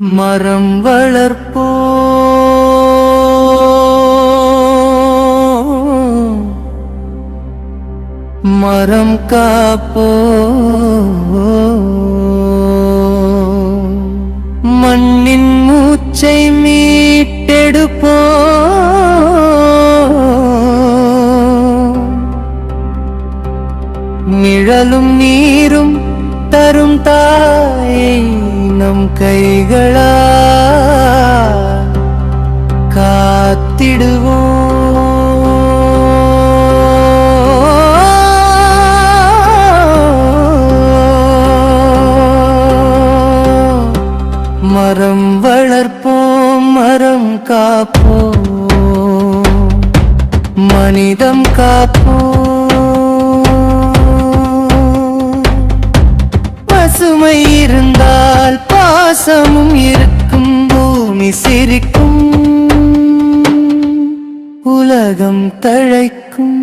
மரம் வளர்ப்போ மரம் காப்போ மண்ணின் மூச்சை மீட்டெடுப்போ நிழலும் நீரும் நம் கைகளா? காத்திடுவோம். மரம் வளர்ப்போம் மரம் காப்போம். மனிதம் காப்போம். பாசமும் இருக்கும் பூமி சிரிக்கும் உலகம் தழைக்கும்.